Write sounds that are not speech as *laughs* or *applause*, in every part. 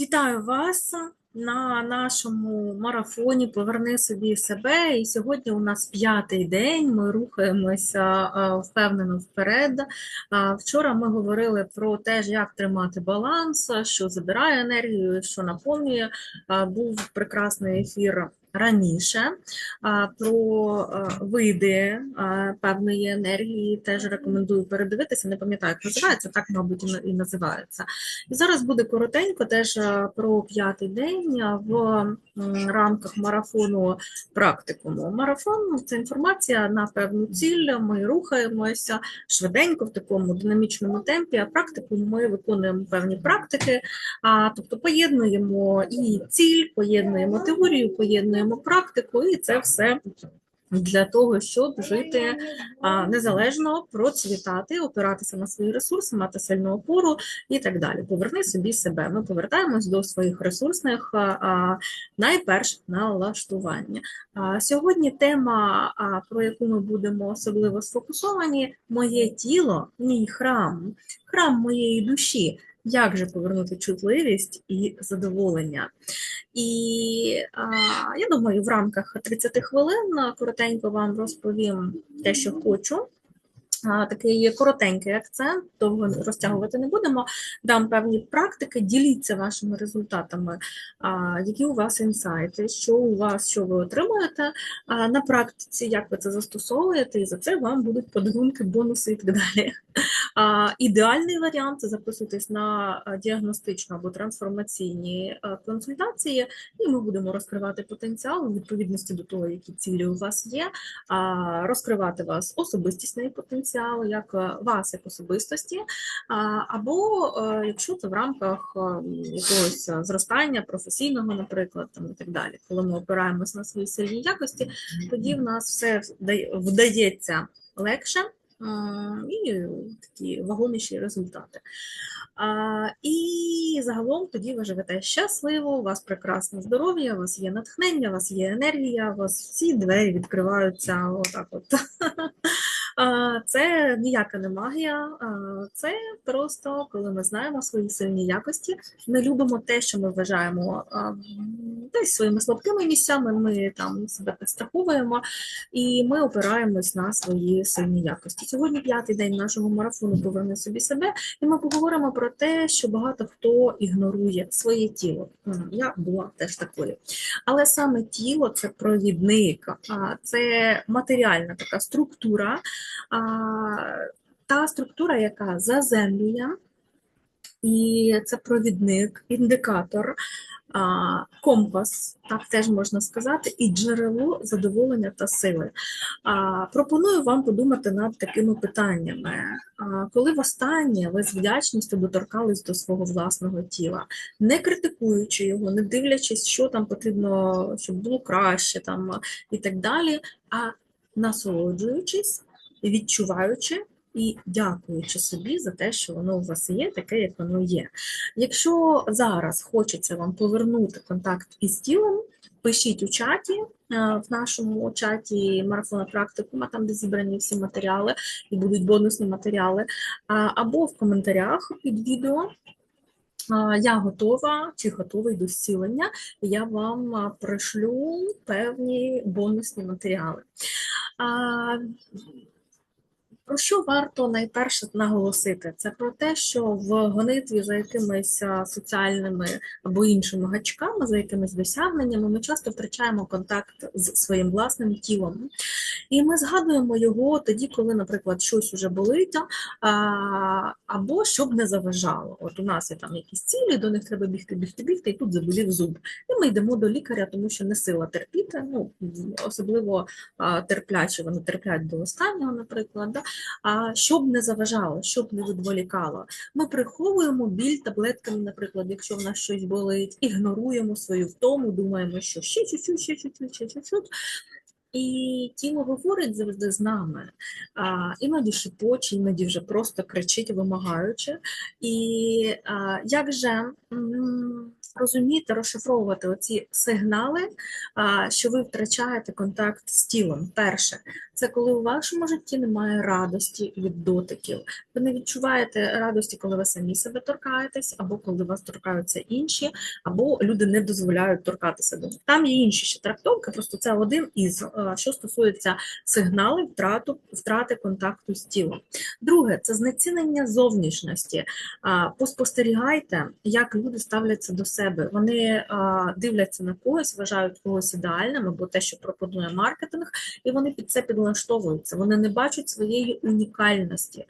Вітаю вас на нашому марафоні Поверни собі себе. І сьогодні у нас п'ятий день. Ми рухаємося впевнено вперед. Вчора ми говорили про те, як тримати баланс, що забирає енергію, що наповнює. Був прекрасний ефір. Раніше про види певної енергії теж рекомендую передивитися. Не пам'ятаю, як називається, так, мабуть, і називається. І зараз буде коротенько теж е, про п'ятий день е, в рамках марафону практикуму. Марафон це інформація на певну ціль. Ми рухаємося швиденько в такому динамічному темпі. А практикум ми виконуємо певні практики, а тобто поєднуємо і ціль, поєднуємо теорію, поєднуємо практику, і це все. Для того, щоб жити незалежно, процвітати, опиратися на свої ресурси, мати сильну опору і так далі. Поверни собі себе. Ми повертаємось до своїх ресурсних найперш налаштування. Сьогодні тема, про яку ми будемо особливо сфокусовані: моє тіло, мій храм, храм моєї душі. Як же повернути чутливість і задоволення? І а, я думаю, в рамках 30 хвилин коротенько вам розповім те, що хочу. Такий коротенький акцент, довго розтягувати не будемо. Дам певні практики, діліться вашими результатами, які у вас інсайти, що у вас, що ви отримуєте на практиці, як ви це застосовуєте, і за це вам будуть подарунки, бонуси і так далі. Ідеальний варіант це записуйтесь на діагностичну або трансформаційні консультації, і ми будемо розкривати потенціал у відповідності до того, які цілі у вас є, розкривати вас особистісний потенціал, як е, вас як особистості, або е, якщо це в рамках е, якогось е, зростання професійного, наприклад, там і так далі. Коли ми опираємось на свої сильні якості, тоді в нас все вдається легше. М, І такі вагоміші результати. А, і загалом тоді ви живете щасливо, у вас прекрасне здоров'я, у вас є натхнення, у вас є енергія, у вас всі двері відкриваються отак от. *laughs* Це ніяка не магія, це просто коли ми знаємо свої сильні якості, ми любимо те, що ми вважаємо десь своїми слабкими місцями, ми там себе підстраховуємо, і ми опираємось на свої сильні якості. Сьогодні п'ятий день нашого марафону Поверни собі себе, і ми поговоримо про те, що багато хто ігнорує своє тіло. Я була теж такою. Але саме тіло це провідник, це матеріальна така структура, та структура, яка заземлює, і це провідник, індикатор, компас, так теж можна сказати, і джерело задоволення та сили. Пропоную вам подумати над такими питаннями. Коли востаннє ви з вдячністю доторкались до свого власного тіла, не критикуючи його, не дивлячись, що там потрібно, щоб було краще там, і так далі, а насолоджуючись, відчуваючи і дякуючи собі за те, що воно у вас є, таке, як воно є. Якщо зараз хочеться вам повернути контакт із тілом, пишіть у чаті, е, в нашому чаті марафона практикума, там де зібрані всі матеріали і будуть бонусні матеріали, або в коментарях під відео. Я готова чи готовий до зцілення, я вам пришлю певні бонусні матеріали. Про що варто найперше наголосити? Це про те, що в гонитві за якимись соціальними або іншими гачками, за якимись досягненнями, ми часто втрачаємо контакт з своїм власним тілом. І ми згадуємо його тоді, коли, наприклад, щось уже болить, або щоб не заважало. От у нас є там якісь цілі, до них треба бігти, бігти, бігти, і тут заболів зуб. І ми йдемо до лікаря, тому що не сила терпіти, ну, особливо а, терплячі, вони терплять до останнього, наприклад. Да? Щоб не заважало, щоб не відволікало. Ми приховуємо біль таблетками, наприклад, якщо в нас щось болить, ігноруємо свою втому, думаємо, що ще чуть-чуть, ще чуть-чуть, ще чуть-чуть. І тіло говорить завжди з нами, а, іноді шепоче, іноді вже просто кричить, вимагаючи. І а, як же розуміти, розшифровувати оці сигнали, а, що ви втрачаєте контакт з тілом? Перше, Це коли у вашому житті немає радості від дотиків. Ви не відчуваєте радості, коли ви самі себе торкаєтесь, або коли вас торкаються інші, або люди не дозволяють торкатися до них. Там є інші ще трактовки, просто це один із е, що стосується сигналів втрату, втрати контакту з тілом. Друге це знецінення зовнішності. Поспостерігайте, як люди ставляться до себе. Вони дивляться на когось, вважають когось ідеальним або те, що пропонує маркетинг, і вони під це підлаштовуються. Вони не бачать своєї унікальності.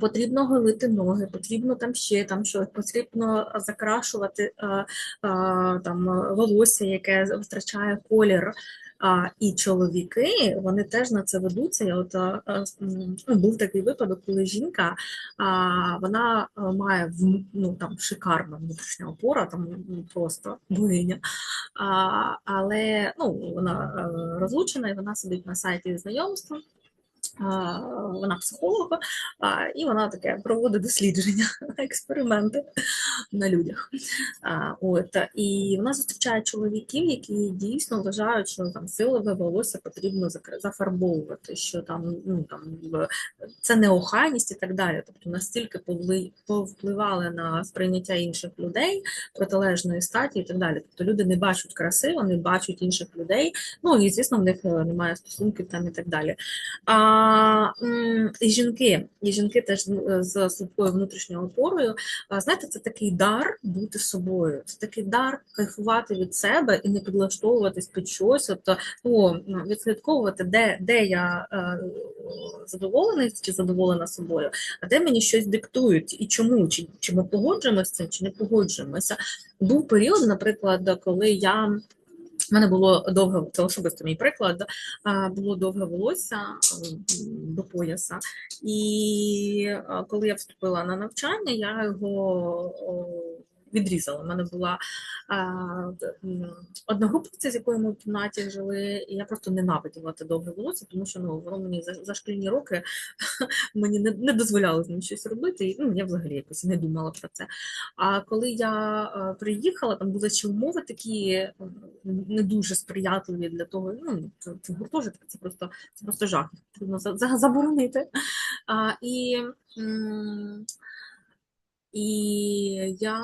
Потрібно голити ноги, потрібно там ще там щось, потрібно закрашувати а, а, там волосся, яке втрачає колір. А, і чоловіки вони теж на це ведуться. Я от а, а, ну, був такий випадок, коли жінка а, вона має ну, там шикарна внутрішня опора, там ну, просто богиня. А, але ну, вона е, розлучена і вона сидить на сайті знайомства. Вона психолог, і вона таке проводить дослідження, *laughs* експерименти на людях. От, і вона зустрічає чоловіків, які дійсно вважають, що там силове волосся потрібно зафарбовувати, що там, ну, там це неохайність і так далі. Тобто настільки повпливали на сприйняття інших людей, протилежної статі і так далі. Тобто люди не бачать краси, вони бачать інших людей, ну і звісно, в них е, немає стосунків там і так далі. А, і жінки, і жінки теж е, з слабкою внутрішньою опорою. Знаєте, це такий дар бути собою. Це такий дар кайфувати від себе і не підлаштовуватись під щось. Тобто, ну, відслідковувати, де, де я е, задоволений чи задоволена собою, а де мені щось диктують і чому, чи, чи ми погоджуємося чи не погоджуємося. Був період, наприклад, коли я. У мене було довге, це особисто мій приклад, було довге волосся до пояса. І коли я вступила на навчання, я його відрізала. У мене була а, д- одногрупниця, з якою ми в кімнаті жили, і я просто ненавиділа те довге волосся, тому що ну, воно мені за, за шкільні роки *laughs* мені не, не дозволяло з ним щось робити, і ну, я взагалі якось не думала про це. А коли я приїхала, там були ще умови такі не дуже сприятливі для того. Ну, це, це гуртожиток, це просто, це просто жах. їх Потрібно за- за- заборонити. А, і, м, і я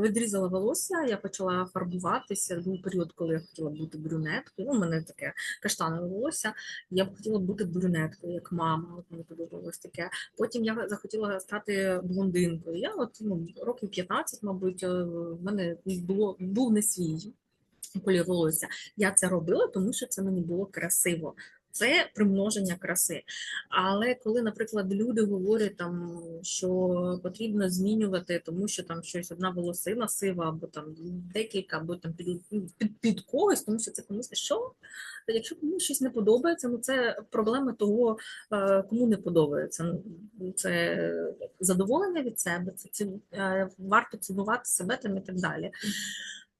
відрізала волосся, я почала фарбуватися. Був період, коли я хотіла бути брюнеткою. Ну, у мене таке каштанове волосся. Я б хотіла бути брюнеткою, як мама. От мені подобалось таке. Потім я захотіла стати блондинкою. Я от ну, років 15, мабуть, е, в мене було був не свій колір волосся. Я це робила, тому що це мені було красиво. Це примноження краси. Але коли, наприклад, люди говорять там, що потрібно змінювати, тому що там щось одна волосина сива, або там декілька, або там під, під, під когось, тому що це комусь що? Якщо комусь щось не подобається, ну це проблема того, е, кому не подобається. Ну, Це задоволення від себе, це ці- е, варто цінувати себе там і так далі.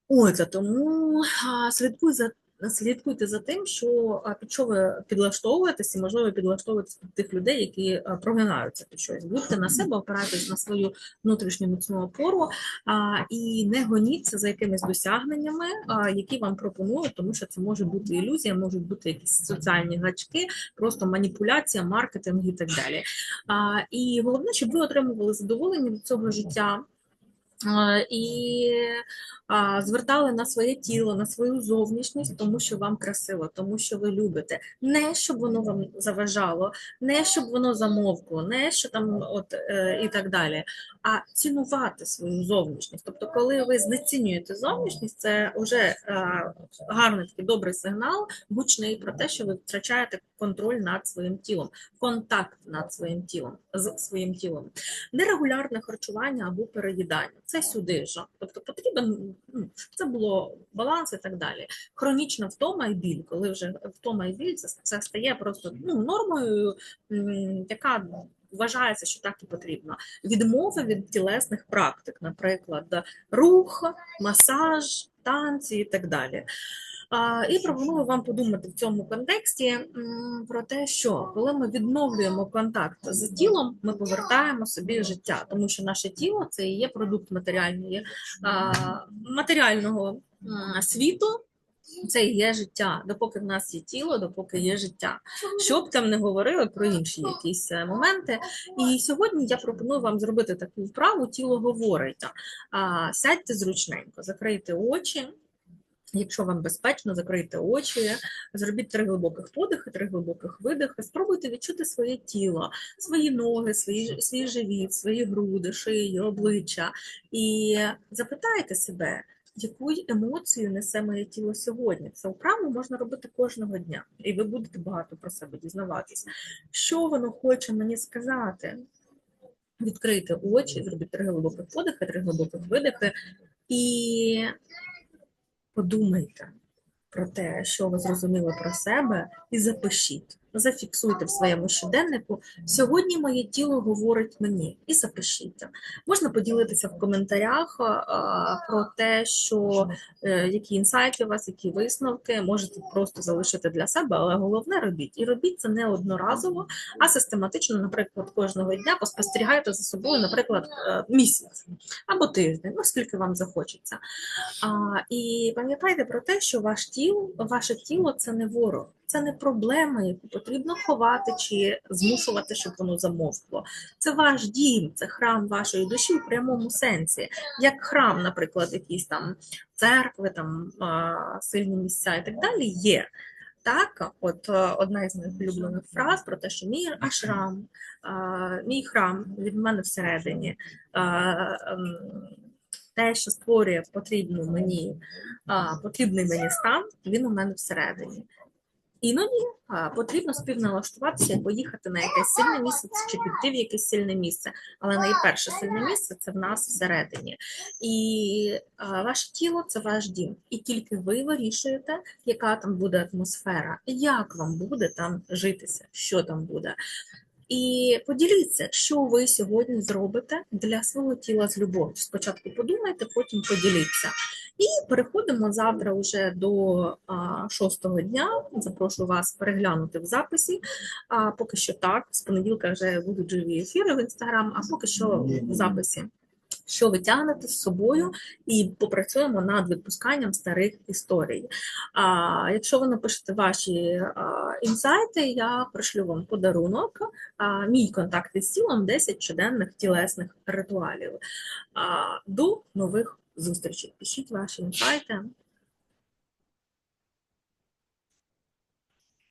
Ось, тому а, слідкуй за слідкуйте за тим, що під що ви підлаштовуєтесь, і можливо підлаштовуєтесь під тих людей, які прогинаються під щось. Будьте на себе, опирайтесь на свою внутрішню міцну опору а, і не гоніться за якимись досягненнями, а, які вам пропонують, тому що це може бути ілюзія, можуть бути якісь соціальні гачки, просто маніпуляція, маркетинг і так далі. А, і головне, щоб ви отримували задоволення від цього життя. А, І звертали на своє тіло, на свою зовнішність, тому що вам красиво, тому що ви любите. Не щоб воно вам заважало, не щоб воно замовкло, не що там от е, і так далі, а цінувати свою зовнішність. Тобто, коли ви знецінюєте зовнішність, це вже е, гарний такий добрий сигнал, гучний про те, що ви втрачаєте контроль над своїм тілом, контакт над своїм тілом з своїм тілом нерегулярне харчування або переїдання. Це сюди ж. Тобто потрібен, ну, це було баланс і так далі. Хронічна втома і біль, коли вже втома і біль, це, це стає просто ну, нормою, яка вважається, що так і потрібно. Відмови від тілесних практик, наприклад, рух, масаж, танці і так далі. І пропоную вам подумати в цьому контексті про те, що коли ми відновлюємо контакт з тілом, ми повертаємо собі життя, тому що наше тіло це і є продукт матеріальної, матеріального світу. Це є життя. Допоки в нас є тіло, допоки є життя. Що б там не говорили про інші якісь е, моменти. І сьогодні я пропоную вам зробити таку вправу тіло говорить. Сядьте зручненько, закрийте очі. Якщо вам безпечно, закрийте очі, зробіть три глибоких подихи, три глибоких видихи. Спробуйте відчути своє тіло, свої ноги, свої, свій живіт, свої груди, шию, обличчя. І запитайте себе, яку емоцію несе моє тіло сьогодні. Це вправу можна робити кожного дня, і ви будете багато про себе дізнаватися. Що воно хоче мені сказати? Відкрийте очі, зробіть три глибоких подихи, три глибоких видихи і подумайте про те, що ви зрозуміли про себе, і запишіть. Зафіксуйте в своєму щоденнику. Сьогодні моє тіло говорить мені, і запишіть. Можна поділитися в коментарях про те, що е, які інсайти у вас, які висновки, можете просто залишити для себе, але головне робіть. І робіть це не одноразово, а систематично, наприклад, кожного дня поспостерігайте за собою, наприклад, е, місяць або тиждень, ну скільки вам захочеться. І пам'ятайте про те, що ваш тіло, ваше тіло це не ворог. Це не проблема, яку потрібно ховати чи змушувати, щоб воно замовкло. Це ваш дім, це храм вашої душі в прямому сенсі, як храм, наприклад, якісь там церкви, там сильні місця і так далі є. Так, от одна із моїх улюблених фраз про те, що мій ашрам, мій храм від мене всередині. Ем, те, що створює потрібну мені, потрібний мені стан, він у мене всередині. Іноді а, потрібно співналаштуватися і поїхати на якесь сильне місце чи піти в якесь сильне місце. Але найперше сильне місце це в нас всередині. І а, ваше тіло це ваш дім. І тільки ви вирішуєте, яка там буде атмосфера, як вам буде там житися, що там буде. І поділіться, що ви сьогодні зробите для свого тіла з любов'ю. Спочатку подумайте, потім поділіться. І переходимо завтра вже до а, шостого дня. Запрошую вас переглянути в записі. А поки що так, з понеділка вже будуть живі ефіри в інстаграм, а поки що в записі що ви тягнете з собою, і попрацюємо над відпусканням старих історій. А якщо ви напишете ваші а, інсайти, я пришлю вам подарунок, а, мій контакт із тілом 10 щоденних тілесних ритуалів. А, До нових зустрічей. Пишіть ваші інсайти.